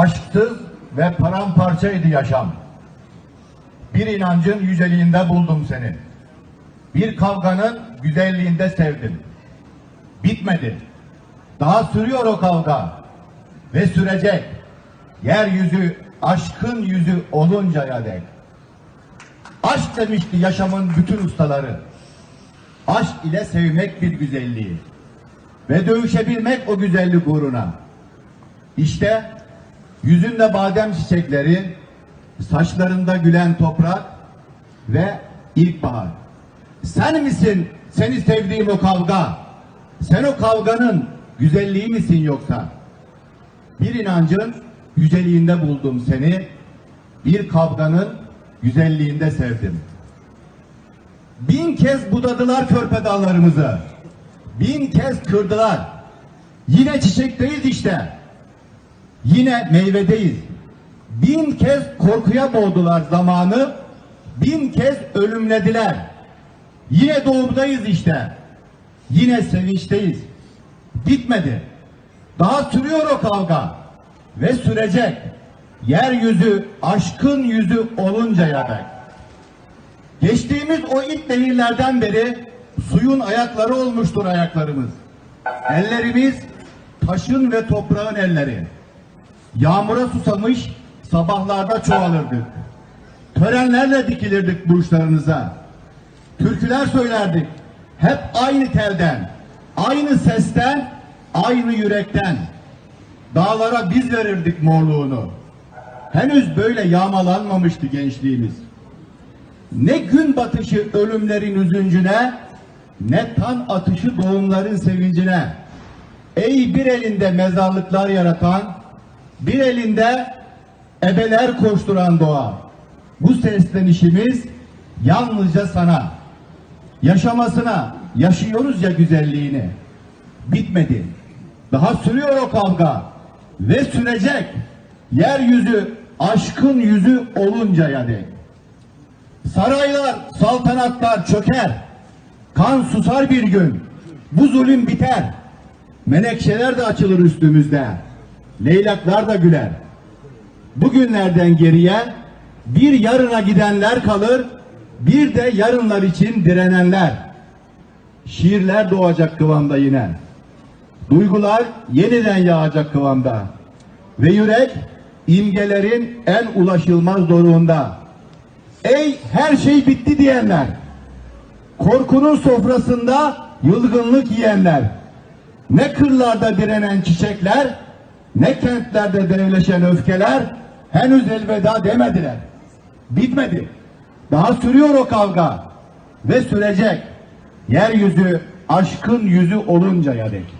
Aşksız ve paramparçaydı yaşam. Bir inancın yüceliğinde buldum seni. Bir kavganın güzelliğinde sevdim. Bitmedi. Daha sürüyor o kavga. Ve sürecek. Yeryüzü aşkın yüzü oluncaya dek. Aşk demişti yaşamın bütün ustaları. Aşk ile sevmek bir güzelliği. Ve dövüşebilmek o güzellik uğruna. İşte yüzünde badem çiçekleri, saçlarında gülen toprak ve ilkbahar. Sen misin seni sevdiğim o kavga? Sen o kavganın güzelliği misin yoksa? Bir inancın yüceliğinde buldum seni, bir kavganın güzelliğinde sevdim. Bin kez budadılar körpe dallarımızı. Bin kez kırdılar. Yine çiçekteyiz işte. Yine meyvedeyiz. Bin kez korkuya boğdular zamanı. Bin kez ölümlediler. Yine doğumdayız işte. Yine sevinçteyiz. Bitmedi. Daha sürüyor o kavga. Ve sürecek. Yeryüzü aşkın yüzü oluncaya dek. Geçtiğimiz o ilk nehirlerden beri suyun ayakları olmuştur ayaklarımız. Ellerimiz taşın ve toprağın elleri. Yağmura susamış sabahlarda çoğalırdık. Törenlerle dikilirdik burçlarınıza. Türküler söylerdik. Hep aynı telden, aynı sesten, aynı yürekten. Dağlara biz verirdik morluğunu. Henüz böyle yağmalanmamıştı gençliğimiz. Ne gün batışı ölümlerin üzüncüne, ne tan atışı doğumların sevincine. Ey bir elinde mezarlıklar yaratan, bir elinde ebeler koşturan doğa. Bu seslenişimiz yalnızca sana. Yaşamasına, yaşıyoruz ya güzelliğini. Bitmedi. Daha sürüyor o kavga. Ve sürecek. Yeryüzü aşkın yüzü oluncaya dek. Saraylar, saltanatlar çöker. Kan susar bir gün. Bu zulüm biter. Menekşeler de açılır üstümüzde. Leylaklar da güler. Bugünlerden geriye bir yarına gidenler kalır, bir de yarınlar için direnenler. Şiirler doğacak kıvamda yine. Duygular yeniden yağacak kıvamda. Ve yürek imgelerin en ulaşılmaz doruğunda. Ey her şey bitti diyenler. Korkunun sofrasında yılgınlık yiyenler. Ne kırlarda direnen çiçekler, ne kentlerde devleşen öfkeler henüz elveda demediler. Bitmedi. Daha sürüyor o kavga ve sürecek. Yeryüzü aşkın yüzü oluncaya dek.